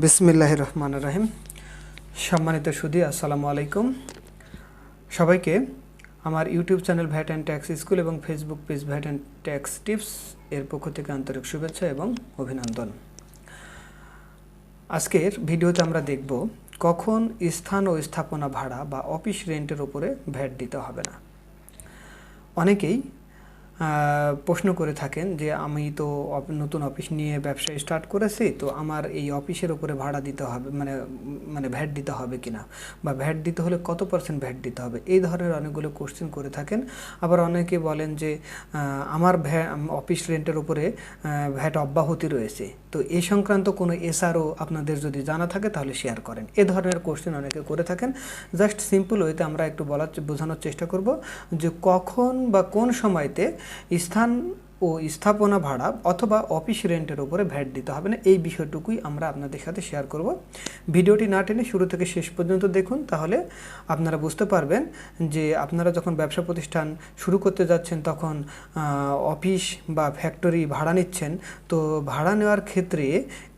বিসমিল্লাহ রহমান রাহিম সম্মানিত সুদী আসসালামু আলাইকুম। সবাইকে আমার YouTube channel VAT and tax school এবং Facebook page VAT and tax tips এর পক্ষ থেকে আন্তরিক শুভেচ্ছা এবং অভিনন্দন। আজকের ভিডিওতে আমরা দেখব কখন স্থান ও স্থাপনা ভাড়া বা অফিস রেন্টের উপরে ভ্যাট দিতে হবে না। অনেকেই প্রশ্ন করে থাকেন যে আমি তো নতুন অফিস নিয়ে ব্যবসা স্টার্ট করেছি, তো আমার এই অফিসের উপরে ভাড়া দিতে হবে মানে মানে ভ্যাট দিতে হবে কিনা? বা ভ্যাট দিতে হলে কত পার্সেন্ট ভ্যাট দিতে হবে? এই ধরনের অনেকগুলো কোশ্চেন করে থাকেন। আবার অনেকে বলেন যে আমার ভ্যা অফিস রেন্টের উপরে ভ্যাট অব্যাহতি রয়েছে। তো এ সংক্রান্ত কোনো এসআরও আপনাদের যদি জানা থাকে তাহলে শেয়ার করেন। এ ধরনের কোশ্চেন অনেকে করে থাকেন। জাস্ট সিম্পল ওয়েতে আমরা একটু বলার বোঝানোর চেষ্টা করব যে কখন বা কোন সময়তে স্থান ও স্থাপনা ভাড়া অথবা অফিস রেন্টের উপরে ভ্যাট দিতে হবে না। এই বিষয়টুকুই আমরা আপনাদের সাথে শেয়ার করব। ভিডিওটি না টেনে শুরু থেকে শেষ পর্যন্ত দেখুন, তাহলে আপনারা বুঝতে পারবেন যে আপনারা যখন ব্যবসা প্রতিষ্ঠান শুরু করতে যাচ্ছেন, তখন অফিস বা ফ্যাক্টরি ভাড়া নিচ্ছেন, তো ভাড়া নেওয়ার ক্ষেত্রে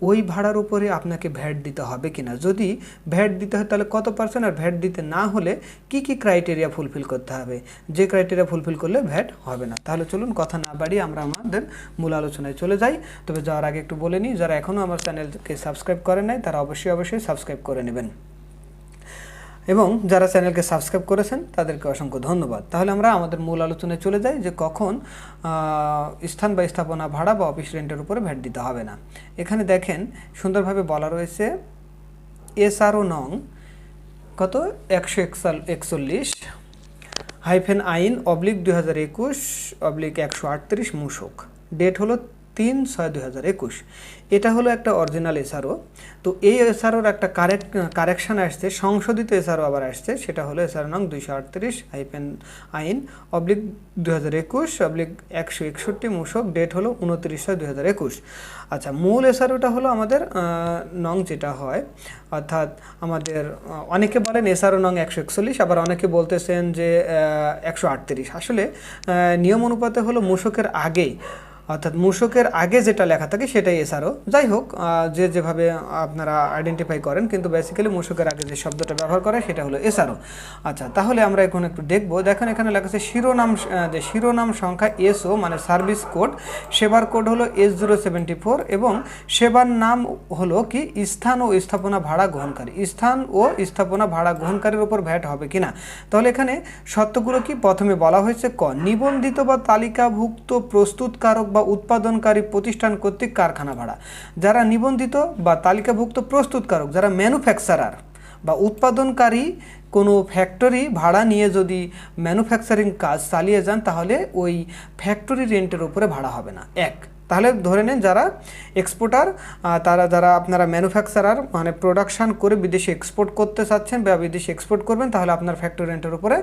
ওই ভাড়ার উপরে আপনাকে ভ্যাট দিতে হবে কিনা। যদি ভ্যাট দিতে হয়, তাহলে কত পার্সেন্ট আর ভ্যাট দিতে না হলে কি কি ক্রাইটেরিয়া ফুলফিল করতে হবে? যে ক্রাইটেরিয়া ফুলফিল করলে ভ্যাট হবে না। তাহলে চলুন কথা না বাড়িয়ে আমরা আমাদের মূল আলোচনায় চলে যাই। তবে যাওয়ার আগে একটু বলে নিই, যারা এখনও আমার চ্যানেলকে সাবস্ক্রাইব করেন নাই, তারা অবশ্যই অবশ্যই সাবস্ক্রাইব করে নেবেন। এবং যারা চ্যানেলকে সাবস্ক্রাইব করেছেন, তাদেরকে অসংখ্য ধন্যবাদ। তাহলে আমরা আমাদের মূল আলোচনায় চলে যাই যে কখন স্থান বা স্থাপনা ভাড়া বা অফিস রেন্টের উপরে ভ্যাট দিতে হবে না। এখানে দেখেন, সুন্দরভাবে বলা রয়েছে এসআরও নং কত? একশো একচল্লিশ হাইফেন আইন অবলিক দুই হাজার একুশ অবলিক একশো আটত্রিশ মূসক। ডেট হলো তিন ছয় দুই হাজার একুশ। এটা হলো একটা অরিজিনাল এসআরও তো এই এসআরওর একটা কারেক্ট কারেকশান আসছে, সংশোধিত এসআরও আবার আসছে, সেটা হলো এসআর নং দুইশো আটত্রিশ হাইফেন আইন অবলিক দুই হাজার একুশ অবলিক একশো একষট্টি, মূসক ডেট হলো উনত্রিশ ছয় দুই হাজার একুশ। আচ্ছা মূল এসআরওটা হলো আমাদের নং যেটা হয়, অর্থাৎ আমাদের অনেকে বলেন এসআরও নং একশো একচল্লিশ, আবার অনেকে বলতেছেন যে একশো আটত্রিশ। আসলে নিয়ম অনুপাতে হলো মূসকের আগেই অর্থাৎ মূসকের আগে যেটা লেখা থাকে সেটাই এসআরও। যাই হোক যে যেভাবে আপনারা আইডেন্টিফাই করেন, কিন্তু বেসিক্যালি মূসকের আগে যে শব্দটা ব্যবহার করে সেটা হলো এসআরও। আচ্ছা তাহলে আমরা এখন একটু দেখব। দেখেন এখানে লেখা আছে শিরোনাম যে শিরোনাম সংখ্যা এসও মানে সার্ভিস কোড সেবার কোড হলো এস জিরো সেভেন্টি ফোর এবং সেবার নাম হলো কি স্থান ও স্থাপনা ভাড়া গ্রহণকারী। স্থান ও স্থাপনা ভাড়া গ্রহণকারীর উপর ভ্যাট হবে কিনা? তাহলে এখানে শর্তগুলো কি? প্রথমে বলা হয়েছে ক, নিবন্ধিত বা তালিকাভুক্ত প্রস্তুতকারক বা উৎপাদনকারী প্রতিষ্ঠান কর্তৃক কারখানা ভাড়া। যারা নিবন্ধিত বা তালিকাভুক্ত প্রস্তুতকারক, যারা ম্যানুফ্যাকচারার বা উৎপাদনকারী কোনো ফ্যাক্টরি ভাড়া নিয়ে যদি ম্যানুফ্যাকচারিং কাজ চালিয়ে যান, তাহলে ওই ফ্যাক্টরি রেন্টের ওপরে ভাড়া হবে না। এক তাহলে ধরে নেন যারা এক্সপোর্টার তারা যারা আপনারা ম্যানুফ্যাকচারার মানে প্রোডাকশান করে বিদেশে এক্সপোর্ট করতে চাচ্ছেন বা বিদেশে এক্সপোর্ট করবেন, তাহলে আপনার ফ্যাক্টরি রেন্টের উপরে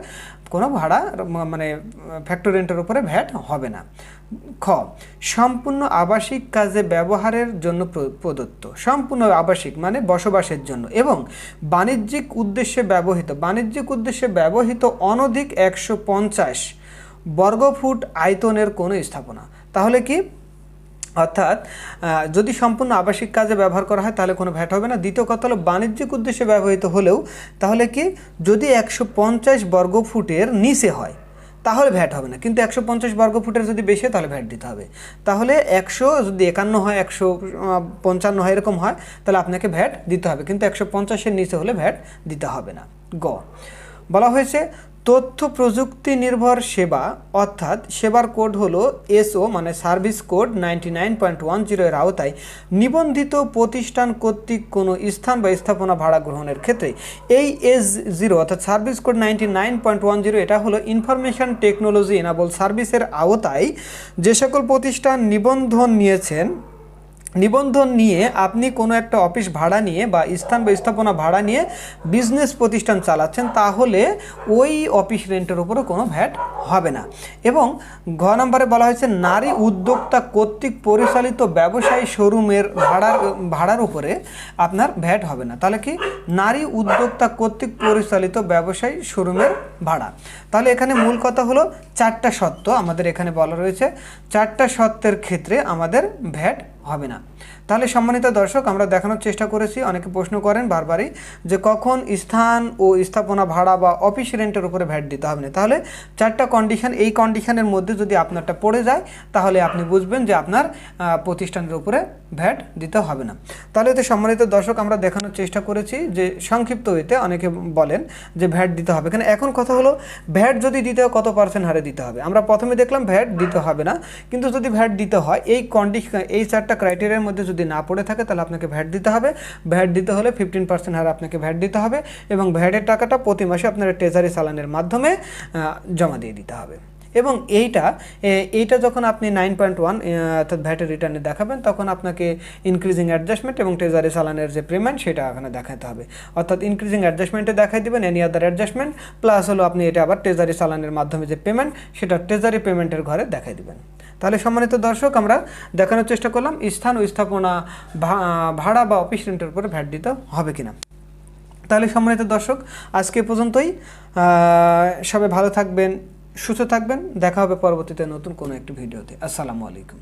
কোনো ভাড়া মানে ফ্যাক্টরি রেন্টের উপরে ভ্যাট হবে না। খ, সম্পূর্ণ আবাসিক কাজে ব্যবহারের জন্য প্র- প্রদত্ত, সম্পূর্ণ আবাসিক মানে বসবাসের জন্য এবং বাণিজ্যিক উদ্দেশ্যে ব্যবহৃত, বাণিজ্যিক উদ্দেশ্যে ব্যবহৃত অনধিক একশো পঞ্চাশ বর্গফুট আয়তনের কোনো স্থাপনা। তাহলে কি? অর্থাৎ যদি সম্পূর্ণ আবাসিক কাজে ব্যবহার করা হয়, তাহলে কোনো ভ্যাট হবে না। দ্বিতীয় কথা হলো, বাণিজ্যিক উদ্দেশ্যে ব্যবহৃত হলেও, তাহলে কি, যদি একশো পঞ্চাশ বর্গফুটের নিচে হয়, তাহলে ভ্যাট হবে না। কিন্তু একশো পঞ্চাশ বর্গফুটের যদি বেশি হয়, তাহলে ভ্যাট দিতে হবে। তাহলে একশো যদি একান্ন হয়, একশো পঞ্চান্ন হয়, এরকম হয়, তাহলে আপনাকে ভ্যাট দিতে হবে। কিন্তু একশো পঞ্চাশের নিচে হলে ভ্যাট দিতে হবে না। গ। বলা হয়েছে তথ্য প্রযুক্তি নির্ভর সেবা, অর্থাৎ সেবার কোড হলো এসও মানে service code ninety nine point one আওতায় নিবন্ধিত প্রতিষ্ঠান কর্তৃক কোনো স্থান বা স্থাপনা ভাড়া গ্রহণের ক্ষেত্রে। এই এস জিরো, অর্থাৎ service code ninety nine point one zero, এটা হলো ইনফরমেশন টেকনোলজি এনাবল সার্ভিসের আওতায় যে সকল প্রতিষ্ঠান নিবন্ধন নিয়েছেন নিবন্ধন নিয়ে আপনি কোনো একটা অফিস ভাড়া নিয়ে বা স্থান বা স্থাপনা ভাড়া নিয়ে বিজনেস প্রতিষ্ঠান চালাচ্ছেন, তাহলে ওই অফিস রেন্টের উপরে কোনো ভ্যাট হবে না। এবং ঘ নম্বরে বলা হয়েছে, নারী উদ্যোক্তা কর্তৃক পরিচালিত ব্যবসায়ী শোরুমের ভাড়ার ভাড়ার উপরে আপনার ভ্যাট হবে না। তাহলে কি? নারী উদ্যোক্তা কর্তৃক পরিচালিত ব্যবসায়ী শোরুমের ভাড়া। তাহলে এখানে মূল কথা হলো, চারটা সত্ত্ব আমাদের এখানে বলা রয়েছে। চারটা সত্ত্বের ক্ষেত্রে আমাদের ভ্যাট হবে না। তাহলে সম্মানিত দর্শক, আমরা দেখানোর চেষ্টা করেছি, অনেকে প্রশ্ন করেন বারবারই যে কখন স্থান ও স্থাপনা ভাড়া বা অফিস রেন্টের উপরে ভ্যাট দিতে হবে। না তাহলে চারটা কন্ডিশন এই কন্ডিশনের মধ্যে যদি আপনারটা পড়ে যায়, তাহলে আপনি বুঝবেন যে আপনার প্রতিষ্ঠানের উপরে ভ্যাট দিতে হবে না। তাহলে তো সম্মানিত দর্শক, আমরা দেখানোর চেষ্টা করেছি যে সংক্ষিপ্ত হইতে অনেকে বলেন যে ভ্যাট দিতে হবে। কেন এখন কথা হলো, ভ্যাট যদি দিতে কত পার্সেন্ট হারে দিতে হবে? আমরা প্রথমে দেখলাম ভ্যাট দিতে হবে না, কিন্তু যদি ভ্যাট দিতে হয়, এই কন্ডিশন এই চারটা ক্রাইটেরিয়ার মধ্যে যদি না পড়ে থাকে, তাহলে আপনাকে ভ্যাট দিতে হবে। ভ্যাট দিতে হলে ফিফটিন পার্সেন্ট হারে আপনাকে ভ্যাট দিতে হবে এবং ভ্যাটের টাকাটা প্রতি মাসে আপনার ট্রেজারি চালানের মাধ্যমে জমা দিয়ে দিতে হবে। এবং এইটা এইটা যখন আপনি নাইন পয়েন্ট ওয়ান অর্থাৎ ভ্যাটের রিটার্নে দেখাবেন, তখন আপনাকে ইনক্রিজিং অ্যাডজাস্টমেন্ট এবং ট্রেজারি চালানের যে পেমেন্ট সেটা এখানে দেখাতে হবে। অর্থাৎ ইনক্রিজিং অ্যাডজাস্টমেন্টে দেখাই দেবেন এনি আদার অ্যাডজাস্টমেন্ট প্লাস হলো আপনি এটা আবার ট্রেজারি চালানের মাধ্যমে যে পেমেন্ট সেটা ট্রেজারি পেমেন্টের ঘরে দেখাই দিবেন। তাহলে সম্মানিত দর্শক, আমরা দেখানোর চেষ্টা করলাম স্থান ও স্থাপনা ভাড়া বা অফিস রেন্টের উপরে ভ্যাট দিতে হবে কিনা। তাহলে সম্মানিত দর্শক, আজকে পর্যন্তই। সবাই ভালো থাকবেন, সুস্থ থাকবেন। দেখা হবে পরবর্তীতে নতুন কোনো একটি ভিডিওতে। আসসালামু আলাইকুম।